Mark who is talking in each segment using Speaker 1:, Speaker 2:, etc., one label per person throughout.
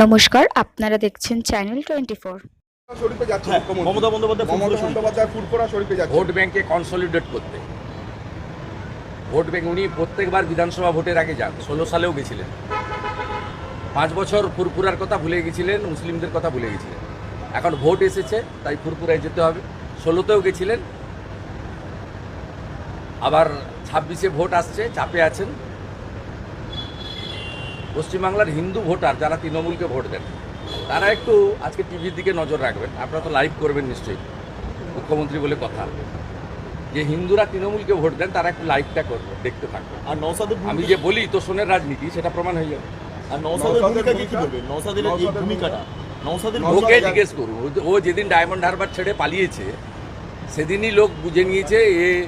Speaker 1: নমস্কার আপনারা দেখছেন চ্যানেল টোয়েন্টি ফোর
Speaker 2: শরীফে যাচ্ছে
Speaker 3: মমতা বন্দ্যোপাধ্যায়
Speaker 2: মমতা
Speaker 3: ফুরফুরা
Speaker 2: বন্দ্যোপাধ্যায় ফুরফুরা শরীফে যাচ্ছে।
Speaker 4: ভোট ব্যাংকে কনসলিডেট করতে। ভোট ব্যাংক উনি প্রত্যেকবার বিধানসভা ভোটের আগে যান ষোলো সালেও গেছিলেন। পাঁচ বছর ফুরফুরার কথা ভুলে গেছিলেন মুসলিমদের কথা ভুলে গেছিলেন। এখন ভোট এসেছে তাই ফুরফুরায় যেতে হবে। ষোলোতেও গেছিলেন। আবার ছাব্বিশে ভোট আসছে চাপে আছেন। পশ্চিমবাংলার হিন্দু ভোটার যারা তৃণমূলকে ভোট দেন তারা একটু আজকে টিভির দিকে নজর রাখবেন। আপনারা তো লাইভ করবেন নিশ্চয়ই মুখ্যমন্ত্রী বলে কথা। যে হিন্দুরা তৃণমূলকে ভোট দেন তারা একটু লাইভটা করবে দেখতে থাকবে।
Speaker 3: আর নওসাদের
Speaker 4: আমি যে বলি তো সোনের রাজনীতি সেটা প্রমাণ হয়ে যাবে।
Speaker 3: আর নওসাদের ভূমিকা কি বলবে? নওসাদের এই ভূমিকাটা?
Speaker 4: ওকে জিজ্ঞেস করুন ও- ও যেদিন ডায়মন্ড হারবার ছেড়ে পালিয়েছে সেদিনই লোক বুঝে নিয়েছে এ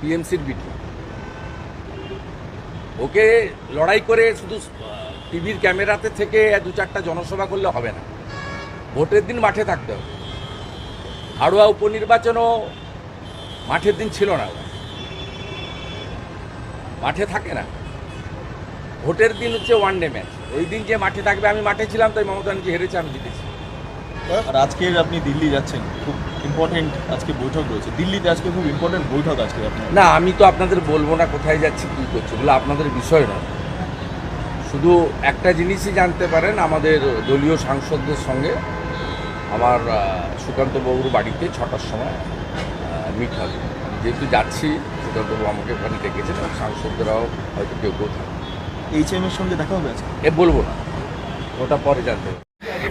Speaker 4: পিএমসির বিটি ওকে লড়াই করে শুধু টিভির ক্যামেরাতে থেকে দু চারটা জনসভা করলে হবে না। ভোটের দিন মাঠে থাকতে হবে। হাড়ুয়া উপনির্বাচনও মাঠের দিন ছিল না। মাঠে থাকে না। ভোটের দিন হচ্ছে ওয়ান ডে ম্যাচ ওই দিন যে মাঠে থাকবে, আমি মাঠে ছিলাম, তাই মমতা ব্যানার্জি হেরেছে, আমি জিতেছি।
Speaker 3: আর আজকের আপনি দিল্লি যাচ্ছেন খুব ইম্পর্টেন্ট আজকে বৈঠক রয়েছে। দিল্লিতে আজকে খুব ইম্পর্টেন্ট বৈঠক আজকে আপনার।
Speaker 4: না আমি তো আপনাদের বলব না কোথায় যাচ্ছি কী করছি বলে আপনাদের বিষয় নয়। শুধু একটা জিনিসই জানতে পারেন আমাদের দলীয় সাংসদদের সঙ্গে আমার আহ, সুকান্ত বাবুর বাড়িতে ছটার সময় মিট হবে। যেহেতু যাচ্ছি সুকান্তবাবু আমাকে ওখানে ডেকেছেন এবং সাংসদরাও হয়তো কেউ কেউ থাকবে
Speaker 3: এইচ এম এর সঙ্গে দেখা হবে আজকে?
Speaker 4: এ বলব না ওটা পরে জানতে